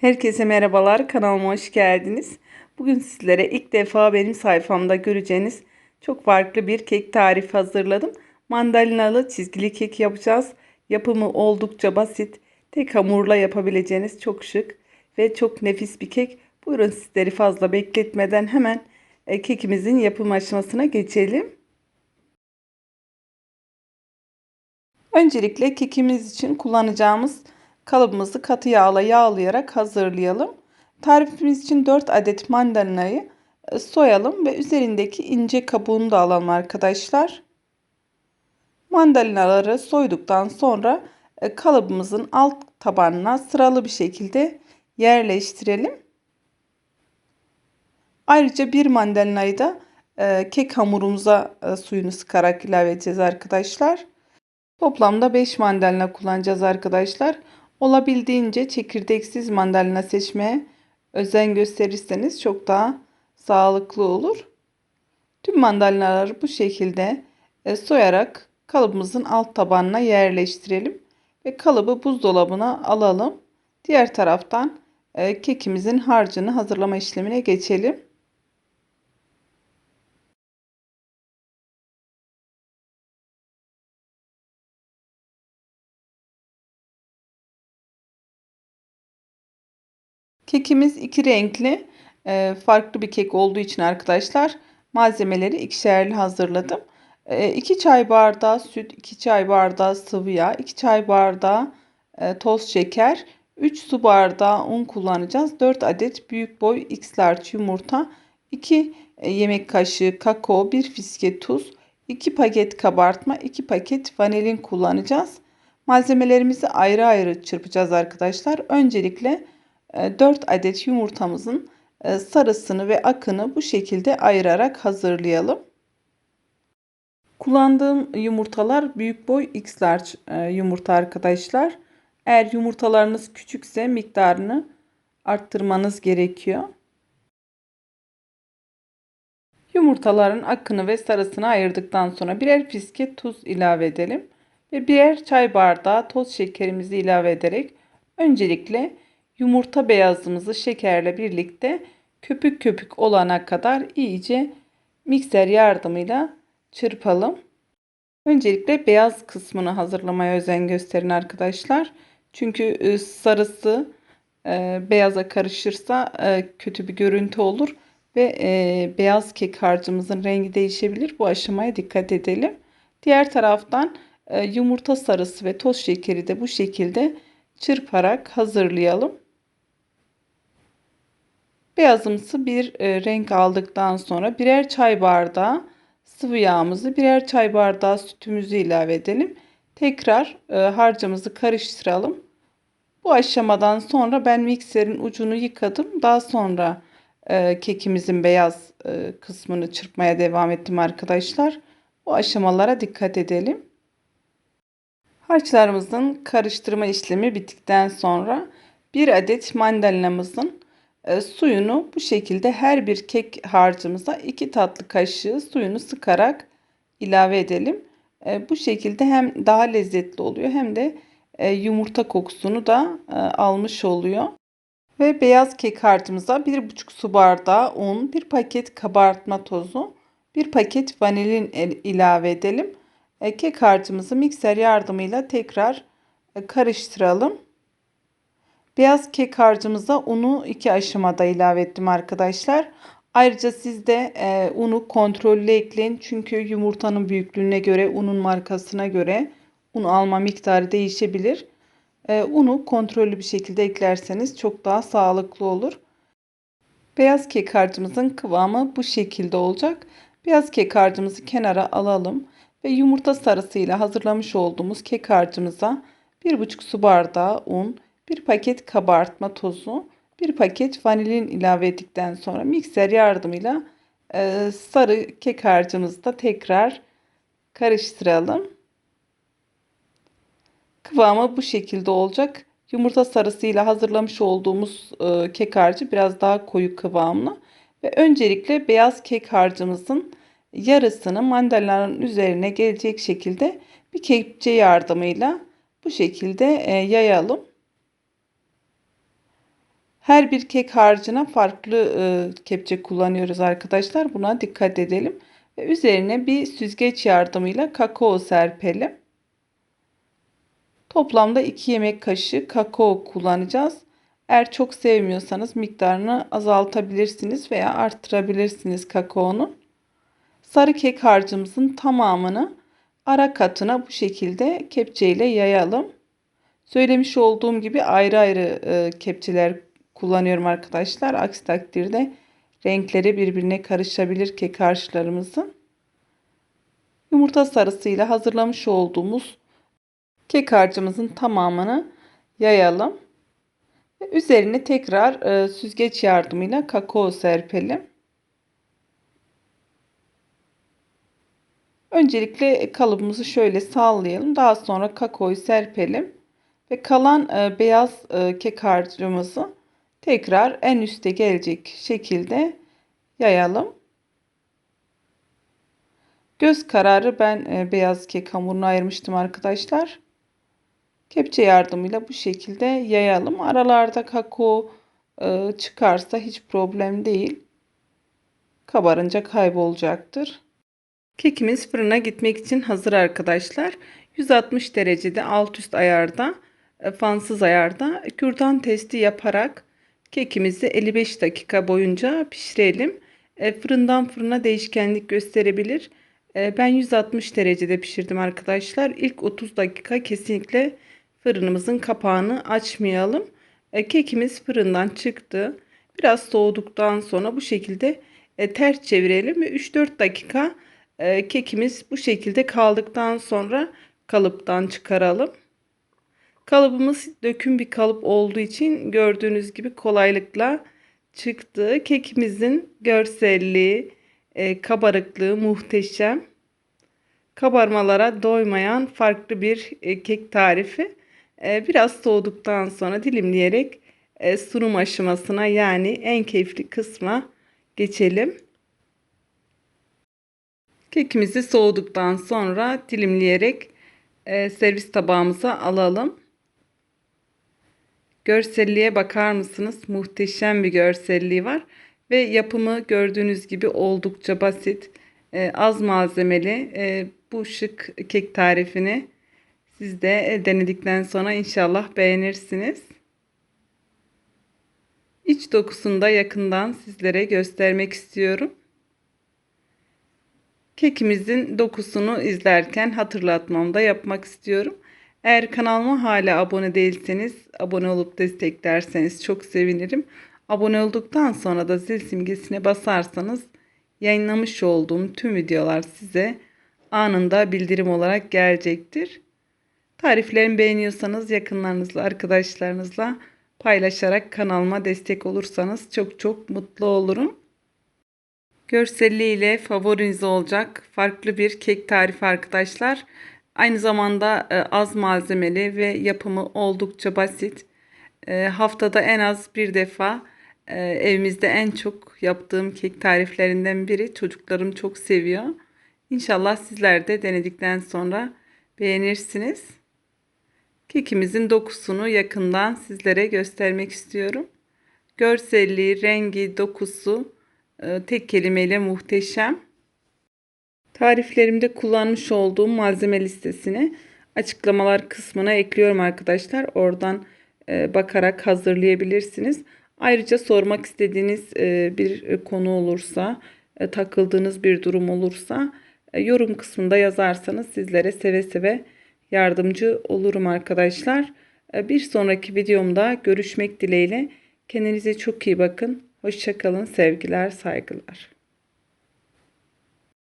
Herkese merhabalar, kanalıma hoş geldiniz. Bugün sizlere ilk defa benim sayfamda göreceğiniz çok farklı bir kek tarifi hazırladım. Mandalinalı çizgili kek yapacağız. Yapımı oldukça basit. Tek hamurla yapabileceğiniz çok şık ve çok nefis bir kek. Buyurun sizleri fazla bekletmeden hemen e, kekimizin yapım aşamasına geçelim. Öncelikle kekimiz için kullanacağımız kalıbımızı katı yağla yağlayarak hazırlayalım. Tarifimiz için 4 adet mandalinayı e, soyalım ve üzerindeki ince kabuğunu da alalım arkadaşlar. Mandalinaları soyduktan sonra e, kalıbımızın alt tabanına sıralı bir şekilde yerleştirelim. Ayrıca bir mandalinayı da e, kek hamurumuza suyunu sıkarak ilave edeceğiz arkadaşlar. Toplamda 5 mandalina kullanacağız arkadaşlar. Olabildiğince çekirdeksiz mandalina seçmeye özen gösterirseniz çok daha sağlıklı olur. Tüm mandalinaları bu şekilde e, soyarak kalıbımızın alt tabanına yerleştirelim. Ve kalıbı buzdolabına alalım. Diğer taraftan e, kekimizin harcını hazırlama işlemine geçelim. Kekimiz iki renkli e, farklı bir kek olduğu için arkadaşlar malzemeleri ikişerli hazırladım. 2 e, çay bardağı süt, 2 çay bardağı sıvı yağ, 2 çay bardağı e, toz şeker, 3 su bardağı un kullanacağız. 4 adet büyük boy x large yumurta, 2 yemek kaşığı kakao, 1 fiske tuz, 2 paket kabartma, 2 paket vanilin kullanacağız. Malzemelerimizi ayrı ayrı çırpacağız arkadaşlar. Öncelikle 4 e, adet yumurtamızın e, sarısını ve akını bu şekilde ayırarak hazırlayalım. Kullandığım yumurtalar büyük boy X large e, yumurta arkadaşlar. Eğer yumurtalarınız küçükse miktarını arttırmanız gerekiyor. Yumurtaların akını ve sarısını ayırdıktan sonra birer fiske tuz ilave edelim. Ve birer çay bardağı toz şekerimizi ilave ederek öncelikle yumurta beyazımızı şekerle birlikte köpük köpük olana kadar iyice mikser yardımıyla çırpalım. Öncelikle beyaz kısmını hazırlamaya özen gösterin arkadaşlar. Çünkü e, sarısı e, beyaza karışırsa e, kötü bir görüntü olur ve beyaz kek harcımızın rengi değişebilir. Bu aşamaya dikkat edelim. Diğer taraftan yumurta sarısı ve toz şekeri de bu şekilde çırparak hazırlayalım. Beyazımsı bir e, renk aldıktan sonra birer çay bardağı sıvı yağımızı, birer çay bardağı sütümüzü ilave edelim. Tekrar e, harcımızı karıştıralım. Bu aşamadan sonra ben mikserin ucunu yıkadım. Daha sonra e, kekimizin beyaz kısmını çırpmaya devam ettim arkadaşlar. Bu aşamalara dikkat edelim. Harçlarımızın karıştırma işlemi bittikten sonra bir adet mandalinamızın e, suyunu bu şekilde her bir kek harcımıza 2 tatlı kaşığı suyunu sıkarak ilave edelim. E, bu şekilde hem daha lezzetli oluyor hem de e, yumurta kokusunu da almış oluyor. Ve beyaz kek harcımıza 1,5 su bardağı un, 1 paket kabartma tozu, 1 paket vanilin ilave edelim. Kek harcımızı mikser yardımıyla tekrar karıştıralım. Beyaz kek harcımıza unu iki aşamada ilave ettim arkadaşlar. Ayrıca siz de e, unu kontrollü ekleyin. Çünkü yumurtanın büyüklüğüne göre, unun markasına göre un alma miktarı değişebilir. E, unu kontrollü bir şekilde eklerseniz çok daha sağlıklı olur. Beyaz kek harcımızın kıvamı bu şekilde olacak. Beyaz kek harcımızı kenara alalım ve yumurta sarısıyla hazırlamış olduğumuz kek harcımıza 1,5 su bardağı un, 1 paket kabartma tozu, 1 paket vanilin ilave ettikten sonra mikser yardımıyla e, sarı kek harcımızı da tekrar karıştıralım. Kıvamı bu şekilde olacak. Yumurta sarısıyla hazırlamış olduğumuz e, kek harcı biraz daha koyu kıvamlı. Ve öncelikle beyaz kek harcımızın yarısını mandalinanın üzerine gelecek şekilde bir kepçe yardımıyla bu şekilde e, yayalım. Her bir kek harcına farklı e, kepçe kullanıyoruz arkadaşlar. Buna dikkat edelim. Ve üzerine bir süzgeç yardımıyla kakao serpelim. Toplamda 2 yemek kaşığı kakao kullanacağız. Eğer çok sevmiyorsanız miktarını azaltabilirsiniz veya arttırabilirsiniz kakaonun. Sarı kek harcımızın tamamını ara katına bu şekilde kepçe ile yayalım. Söylemiş olduğum gibi ayrı ayrı e, kepçeler kullanıyorum arkadaşlar. Aksi takdirde renkleri birbirine karışabilir kek harçlarımızın. Yumurta sarısıyla hazırlamış olduğumuz kek harcımızın tamamını yayalım. Üzerine tekrar e, süzgeç yardımıyla kakao serpelim. Öncelikle kalıbımızı şöyle sallayalım. Daha sonra kakaoyu serpelim. Ve kalan e, beyaz e, kek harcımızı tekrar en üste gelecek şekilde yayalım. Göz kararı ben e, beyaz kek hamurunu ayırmıştım arkadaşlar. Kepçe yardımıyla bu şekilde yayalım. Aralarda kakao e, çıkarsa hiç problem değil. Kabarınca kaybolacaktır. Kekimiz fırına gitmek için hazır arkadaşlar. 160 derecede alt üst ayarda, e, fansız ayarda kürdan testi yaparak kekimizi 55 dakika boyunca pişirelim. E, fırından fırına değişkenlik gösterebilir. E, ben 160 derecede pişirdim arkadaşlar. İlk 30 dakika kesinlikle fırınımızın kapağını açmayalım. Kekimiz fırından çıktı. Biraz soğuduktan sonra bu şekilde ters çevirelim ve 3-4 dakika e, kekimiz bu şekilde kaldıktan sonra kalıptan çıkaralım. Kalıbımız döküm bir kalıp olduğu için gördüğünüz gibi kolaylıkla çıktı. Kekimizin görselliği, e, kabarıklığı muhteşem. Kabarmalara doymayan farklı bir e, kek tarifi. E, biraz soğuduktan sonra dilimleyerek e, sunum aşamasına yani en keyifli kısma geçelim. Kekimizi soğuduktan sonra dilimleyerek e, servis tabağımıza alalım. Görselliğe bakar mısınız? Muhteşem bir görselliği var. Ve yapımı gördüğünüz gibi oldukça basit. E, az malzemeli. E, bu şık kek tarifini siz de denedikten sonra inşallah beğenirsiniz. İç dokusunu da yakından sizlere göstermek istiyorum. Kekimizin dokusunu izlerken hatırlatmamda yapmak istiyorum. Eğer kanalıma hala abone değilseniz abone olup desteklerseniz çok sevinirim. Abone olduktan sonra da zil simgesine basarsanız yayınlamış olduğum tüm videolar size anında bildirim olarak gelecektir. Tariflerimi beğeniyorsanız yakınlarınızla, arkadaşlarınızla paylaşarak kanalıma destek olursanız çok çok mutlu olurum. Görselliğiyle favoriniz olacak farklı bir kek tarifi arkadaşlar. Aynı zamanda e, az malzemeli ve yapımı oldukça basit. E, haftada en az bir defa e, evimizde en çok yaptığım kek tariflerinden biri. Çocuklarım çok seviyor. İnşallah sizler de denedikten sonra beğenirsiniz. Kekimizin dokusunu yakından sizlere göstermek istiyorum. Görselliği, rengi, dokusu tek kelimeyle muhteşem. Tariflerimde kullanmış olduğum malzeme listesini açıklamalar kısmına ekliyorum arkadaşlar. Oradan e, bakarak hazırlayabilirsiniz. Ayrıca sormak istediğiniz e, bir konu olursa, e, takıldığınız bir durum olursa yorum kısmında yazarsanız sizlere seve seve yardımcı olurum arkadaşlar. Bir sonraki videomda görüşmek dileğiyle. Kendinize çok iyi bakın. Hoşçakalın, sevgiler, saygılar.